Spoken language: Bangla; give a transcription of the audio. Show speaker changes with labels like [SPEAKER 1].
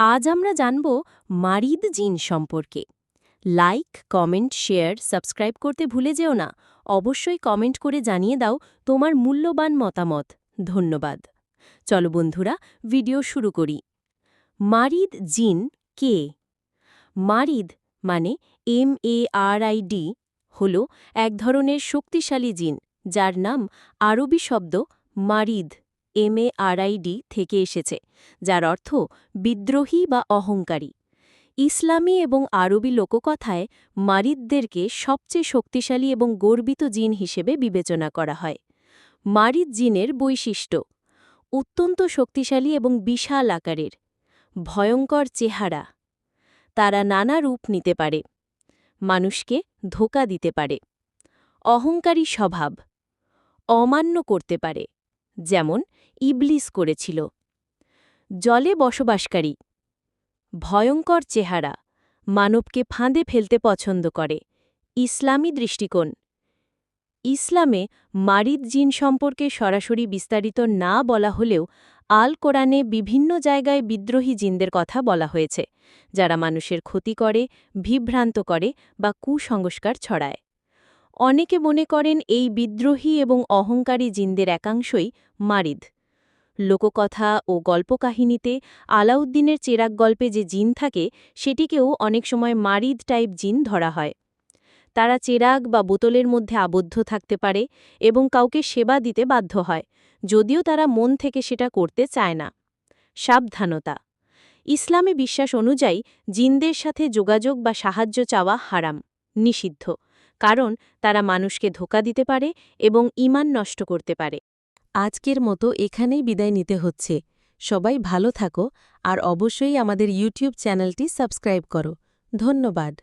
[SPEAKER 1] আজ আমরা জানব মারিদ জিন সম্পর্কে। লাইক কমেন্ট শেয়ার সাবস্ক্রাইব করতে ভুলে যেও না। অবশ্যই কমেন্ট করে জানিয়ে দাও তোমার মূল্যবান মতামত। ধন্যবাদ। চলো বন্ধুরা ভিডিও শুরু করি। মারিদ জিন কে? মারিদ মানে M A R I D হল এক ধরনের শক্তিশালী জিন, যার নাম আরবি শব্দ মারিদ। এম এ আর আই থেকে এসেছে, যার অর্থ বিদ্রোহী বা অহংকারী। ইসলামী এবং আরবি লোককথায় মারিদদেরকে সবচেয়ে শক্তিশালী এবং গর্বিত জিন হিসেবে বিবেচনা করা হয়। মারিদ জিনের বৈশিষ্ট্য, অত্যন্ত শক্তিশালী এবং বিশাল আকারের, ভয়ঙ্কর চেহারা। তারা নানা রূপ নিতে পারে, মানুষকে ধোকা দিতে পারে। অহংকারী স্বভাব, অমান্য করতে পারে। যেমন ইবলিস করেছিল। জলে বসবাসকারী। ভয়ঙ্কর চেহারা। মানবকে ফাঁদে ফেলতে পছন্দ করে। ইসলামী দৃষ্টিকোণ। ইসলামে মারিদ জিন সম্পর্কে সরাসরি বিস্তারিত না বলা হলেও আল কোরআনে বিভিন্ন জায়গায় বিদ্রোহী জিনদের কথা বলা হয়েছে, যারা মানুষের ক্ষতি করে, বিভ্রান্ত করে বা কুসংস্কার ছড়ায়। অনেকে মনে করেন এই বিদ্রোহী এবং অহংকারী জিনদের একাংশই মারিদ। লোককথা ও গল্পকাহিনীতে আলাউদ্দিনের চেরাক গল্পে যে জিন থাকে, সেটিকেও অনেক সময় মারিদ টাইপ জিন ধরা হয়। তারা চেরাগ বা বোতলের মধ্যে আবদ্ধ থাকতে পারে এবং কাউকে সেবা দিতে বাধ্য হয়, যদিও তারা মন থেকে সেটা করতে চায় না। সাবধানতা। ইসলামে বিশ্বাস অনুযায়ী, জিনদের সাথে যোগাযোগ বা সাহায্য চাওয়া হারাম, নিষিদ্ধ। কারণ তারা মানুষকে ধোকা দিতে পারে এবং ইমান নষ্ট করতে পারে। আজকের মতো এখানেই বিদায় নিতে হচ্ছে। সবাই ভালো থাকো আর অবশ্যই আমাদের ইউটিউব চ্যানেলটি সাবস্ক্রাইব করো। ধন্যবাদ।